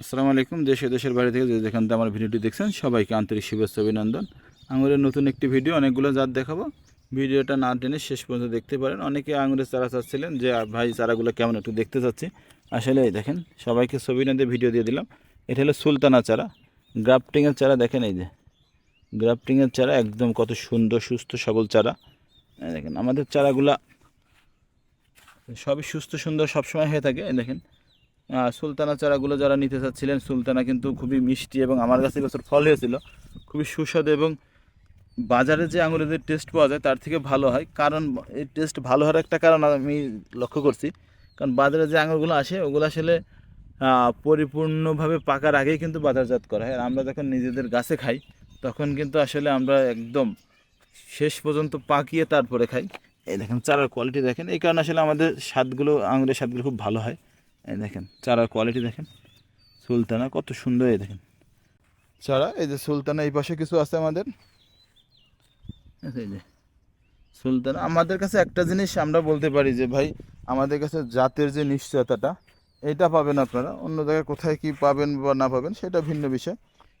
আসসালামু আলাইকুম, দেশে দেশের বাইরে থেকে যে যেখান থেকে আমার ভিডিওটি দেখছেন, সবাইকে আন্তরিক শুভেচ্ছা অভিনন্দন। আঙুরের নতুন একটি ভিডিও, অনেকগুলো জাত দেখাবো। ভিডিওটা না টেনে শেষ পর্যন্ত দেখতে পারেন। অনেকে আঙুরের চারা চাচ্ছিলেন যে ভাই, চারাগুলো কেমন একটু দেখতে চাচ্ছি। আসলে এই দেখেন, সবাইকে ছবি না দিয়ে ভিডিও দিয়ে দিলাম। এটা হলো সুলতানা চারা। গ্রাফটিংয়ের চারা দেখেন এই যে। গ্রাফটিংয়ের চারা একদম কত সুন্দর, সুস্থ, সবল চারা। দেখেন, আমাদের চারাগুলা সবই সুস্থ, সুন্দর, সবসময় হয়ে থাকে। দেখেন সুলতানা চারাগুলো যারা নিতে চাচ্ছিলেন, সুলতানা কিন্তু খুবই মিষ্টি এবং আমার কাছে এবছর ফল হয়েছিল। খুবই সুস্বাদু এবং বাজারে যে আঙুরের যে টেস্ট পাওয়া যায়, তার থেকে ভালো হয়। কারণ, এই টেস্ট ভালো হওয়ার একটা কারণ আমি লক্ষ্য করছি। কারণ বাজারে যে আঙুরগুলো আসে, ওগুলো আসলে পরিপূর্ণভাবে পাকার আগেই কিন্তু বাজারজাত করা হয়। আর আমরা যখন নিজেদের গাছে খাই, তখন কিন্তু আসলে আমরা একদম শেষ পর্যন্ত পাকিয়ে তারপরে খাই। এই দেখেন, চারার কোয়ালিটি দেখেন। এই কারণে আসলে আমাদের স্বাদগুলো আঙুরের স্বাদগুলো খুব ভালো হয়। দেখেন চারার কোয়ালিটি দেখেন। সুলতানা কত সুন্দর এই দেখেন। চারা এই যে সুলতানা এই পাশে কিছু আছে আমাদের? এই যে সুলতানা আমাদের কাছে একটা জিনিস আমরা বলতে পারি যে ভাই আমাদের কাছে জাতের যে নিশ্চয়তাটা এটা পাবেন আপনারা। অন্য জায়গায় কোথায় কি পাবেন বা না পাবেন সেটা ভিন্ন বিষয়।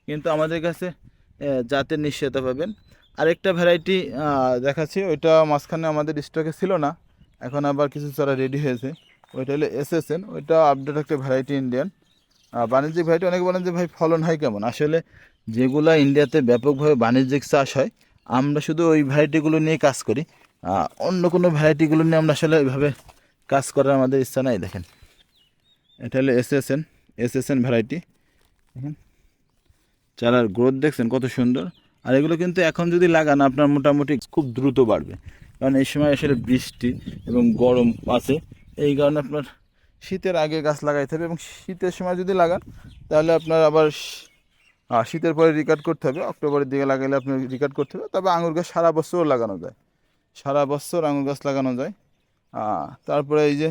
কিন্তু আমাদের কাছে জাতের নিশ্চয়তা পাবেন। আরেকটা ভ্যারাইটি দেখাচ্ছি ওইটা মাঝখানে আমাদের স্টকে ছিল না এখন আবার কিছু চারা রেডি হয়েছে। ওইটা হলো এসএসএন ওইটা আপডেট একটা ভ্যারাইটি ইন্ডিয়ান বাণিজ্যিক ভ্যারাইটি অনেকে বলেন যে ভাই ফলন হয় কেমন? আসলে যেগুলা ইন্ডিয়াতে ব্যাপকভাবে বাণিজ্যিক চাষ হয়, আমরা শুধু ওই ভ্যারাইটিগুলো নিয়ে কাজ করি। অন্য কোনো ভ্যারাইটিগুলো নিয়ে আমরা আসলে ওইভাবে কাজ করার আমাদের ইচ্ছা নাই, দেখেন। এটা হলো এসএসএন এসএসএন ভ্যারাইটি দেখেন, চারার গ্রোথ দেখছেন কত সুন্দর। আর এগুলো কিন্তু এখন যদি লাগান, আপনার মোটামুটি খুব দ্রুত বাড়বে। কারণ এই সময় আসলে বৃষ্টি এবং গরম আছে। এই কারণে আপনার শীতের আগে গাছ লাগাইতে হবে এবং শীতের সময় যদি লাগান, তাহলে আপনার আবার শীতের পরে রিকার্ড করতে হবে। অক্টোবরের দিকে লাগাইলে আপনি রিকার্ড করতে হবে। তবে আঙুর গাছ সারা বছর লাগানো যায়। সারা বছর আঙুর গাছ লাগানো যায়। তারপরে এই যে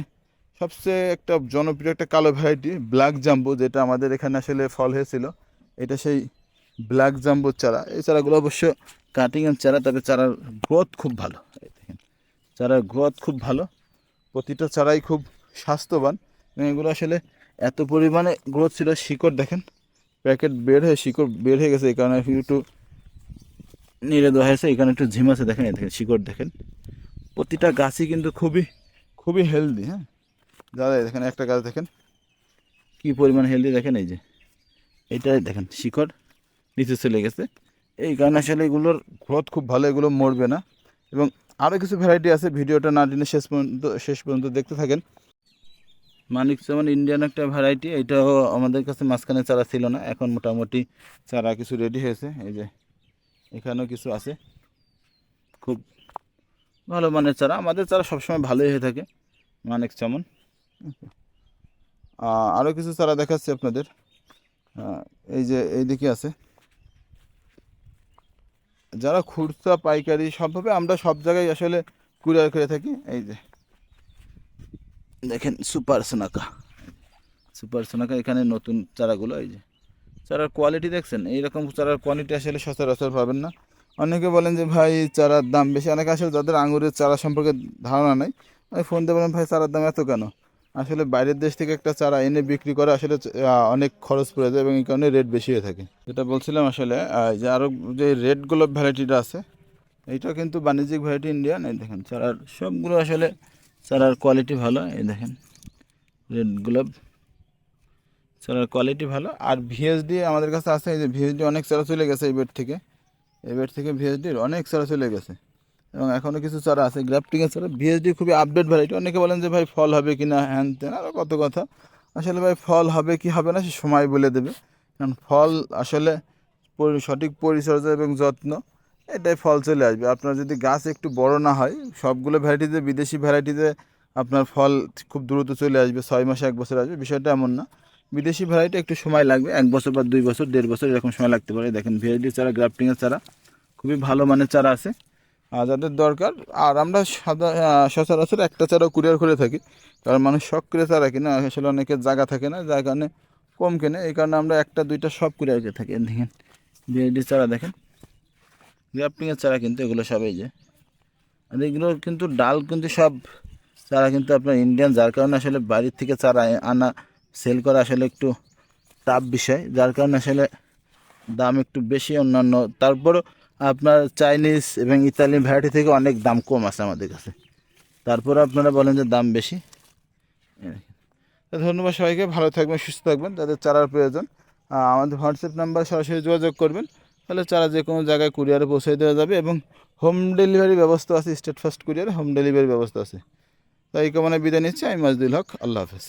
সবচেয়ে একটা জনপ্রিয় একটা কালো ভ্যারাইটি ব্ল্যাক জাম্বু যেটা আমাদের এখানে আসলে ফল হয়েছিল, এটা সেই ব্ল্যাক জাম্বুর চারা। এই চারাগুলো অবশ্য কাটিংয়ের চারা, তবে চারার গ্রোথ খুব ভালো। চারার গ্রোথ খুব ভালো। প্রতিটা চারাই খুব স্বাস্থ্যবান। এগুলো আসলে এত পরিমাণে গ্রোথ ছিল, শিকড় দেখেন প্যাকেট বের হয়ে শিকড় বের হয়ে গেছে, এই কারণে একটু নিড়ে দেওয়া হয়েছে এখানে একটু ঝিম আছে, দেখেন দেখেন, শিকড় দেখেন। প্রতিটা গাছই কিন্তু খুবই খুবই হেলদি হ্যাঁ। দাদা দেখেন, একটা গাছ দেখেন, কী পরিমাণ হেলদি দেখেন, এই যে, এইটাই দেখেন, শিকড় নিচে চলে গেছে। এই কারণে আসলে এগুলোর গ্রোথ খুব ভালো, এগুলো মরবে না। এবং আরও কিছু ভ্যারাইটি আছে, ভিডিওটা না টেনে শেষ পর্যন্ত শেষ পর্যন্ত দেখতে থাকেন। মানিক যেমন ইন্ডিয়ান একটা ভ্যারাইটি এটাও আমাদের কাছে মাঝখানে চারা ছিল না, এখন মোটামুটি চারা কিছু রেডি হয়েছে, এই যে এখানেও কিছু আছে। খুব ভালো মানের চারা, আমাদের চারা সবসময় ভালোই হয়ে থাকে, মানিক যেমন আরও কিছু চারা দেখাচ্ছি আপনাদের। এই যে এইদিকে আছে। যারা খুচরা পাইকারি সবভাবে আমরা সব জায়গায় আসলে কুরিয়ার করে থাকি। এই যে, দেখেন সুপার সোনাকা। সুপার সোনাকা এখানে নতুন চারাগুলো, এই যে। চারার কোয়ালিটি দেখছেন? এইরকম চারার কোয়ালিটি আসলে সচরাচর পাবেন না। অনেকে বলেন যে, ভাই, চারার দাম বেশি। অনেকে আসলে যাদের আঙুরের চারা সম্পর্কে ধারণা নাই, আমি ফোন দিয়ে বলেন ভাই, চারার দাম এত কেন? আসলে বাইরের দেশ থেকে একটা চারা এনে বিক্রি করে আসলে অনেক খরচ পড়ে যায় এবং এই কারণে রেট বেশি হয়ে থাকে। যেটা বলছিলাম আসলে যে আরও যে রেডগুলো ভ্যারাইটিটা আছে, এইটা কিন্তু বাণিজ্যিক ভ্যারাইটি ইন্ডিয়ান এই দেখেন চারার সবগুলো আসলে চারার কোয়ালিটি ভালো, এই দেখেন রেড গোলাপ চারার কোয়ালিটি ভালো। আর ভিএসডি আমাদের কাছে আছে, এই যে ভিএসডি অনেক চারা চলে গেছে এই বেড থেকে এই বেড থেকে ভিএসডির অনেক চারা চলে গেছে। এবং এখনও কিছু চারা আছে। গ্রাফটিংয়ের চারা ভিএসডি খুবই আপডেট ভ্যারাইটি অনেকে বলেন যে, ভাই, ফল হবে কি না? হ্যান ত্যান আরও কত কথা। আসলে ভাই, ফল হবে কি হবে না, সে সময় বলে দেবে। কারণ ফল আসলে সঠিক পরিচর্যা এবং যত্ন, এটাই ফল চলে আসবে। আপনার যদি গাছ একটু বড় না হয়, সবগুলো ভ্যারাইটিতে বিদেশি ভ্যারাইটিতে আপনার ফল খুব দ্রুত চলে আসবে। ছয় মাসে এক বছর আসবে, বিষয়টা এমন না। বিদেশি ভ্যারাইটি একটু সময় লাগবে, এক বছর বা দুই বছর, দেড় বছর এরকম সময় লাগতে পারে। দেখেন ভ্যারাইটি চারা গ্রাফটিংয়ের চারা, খুবই ভালো মানের চারা আছে। যাদের দরকার। আর আমরা সাদা সচরাচর একটা চারা কুরিয়ার করে থাকি। কারণ মানুষ শখ করে চারা কিনে, আসলে অনেকে জায়গা থাকে না, যার কারণে কম কেনে। এই কারণে আমরা একটা, দুইটা সব কুরিয়ার করে থাকি। দেখেন ভ্যারাইটি চারা দেখেন। গ্রাফটিংয়ের চারা কিন্তু এগুলো সব এই যে। আর এগুলো কিন্তু ডাল কিন্তু সব চারা কিন্তু আপনার ইন্ডিয়ান যার কারণে আসলে বাড়ির থেকে চারা আনা সেল করা আসলে একটু টাফ বিষয়। যার কারণে আসলে দাম একটু বেশি, অন্যান্য। তারপরও আপনার চাইনিজ এবং ইতালিয়ান ভ্যারাইটি থেকে অনেক দাম কম আছে আমাদের কাছে। তারপরে আপনারা বলেন যে দাম বেশি। ধন্যবাদ সবাইকে, ভালো থাকবেন, সুস্থ থাকবেন তাদের চারার প্রয়োজন। আমাদের হোয়াটসঅ্যাপ নাম্বার সরাসরি যোগাযোগ করবেন, তাহলে চারা যে কোনো জায়গায় কুরিয়ারে পৌঁছে দেওয়া যাবে এবং হোম ডেলিভারি ব্যবস্থা আছে স্টেট ফার্স্ট কুরিয়ারে হোম ডেলিভারি ব্যবস্থা আছে। তাই কামনে বিদায় নিচ্ছি, আমি মাজদুল হক, আল্লাহ হাফেজ।